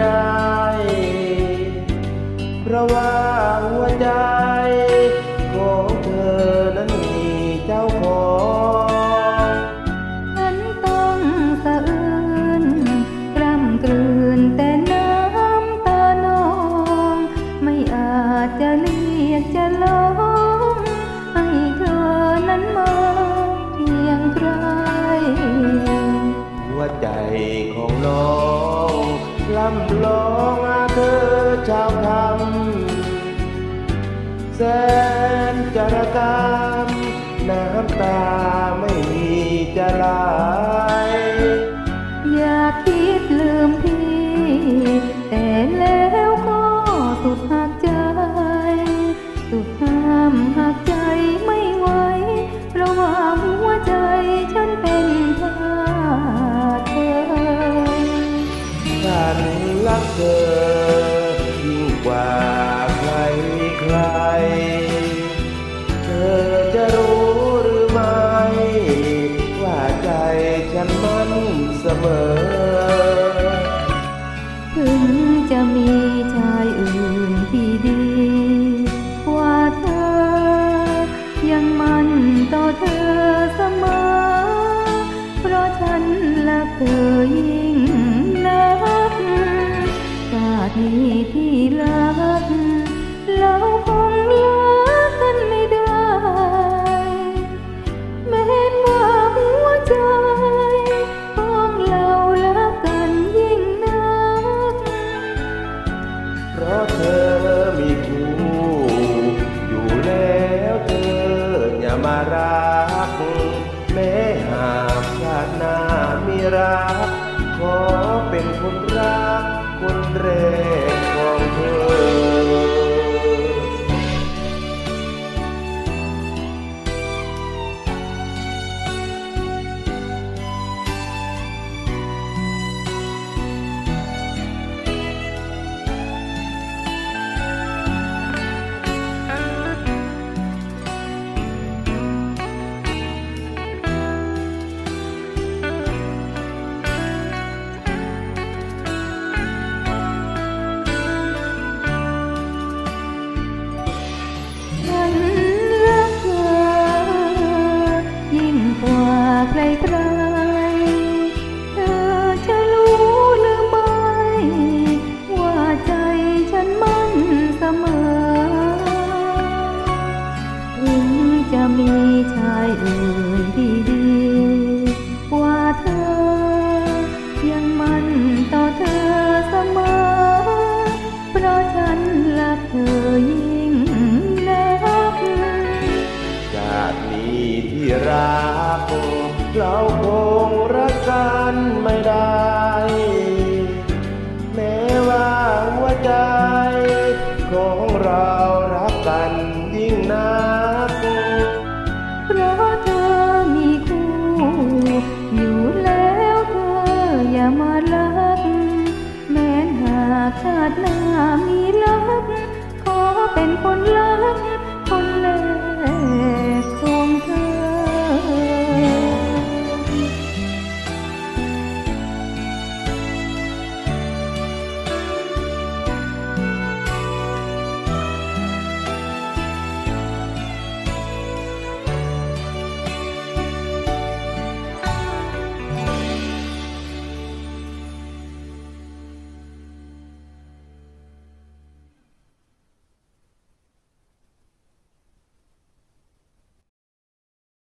ได้ เพราะว่าหัวใจของเธอนั้นมีเจ้าของฉันต้องสะอื้นกล้ำกลืนแต่น้ำตานอง ไม่อาจจะเรียกจะร้อให้เธอนั้นมาเพียงใครหัวใจของน้องำลองอาเธอชาวคำแสนจรกรรมน้ำตาไม่มีจะไหลอยากคิดลืมพี่ แต่แล้วก็สุดหักใจ สุดห้ามหักใจไม่ไหวเพราะว่าหัวใจฉันเป็นทาส ฉันรักเธอยิ่งกว่าใครใคร เธอจะรู้หรือไม่ ว่าใจฉันมันเสมอ แม้หากชาติหน้ามีรัก เอื่ยที่ดีว่าเธอ ยังมั่นต่อเธอเสมอ เพราะฉันรักเธอยิ่งนักจากนี้ที่รักเราคงรักกันไม่ได้ แม้ว่าหัวใจของเรา คนล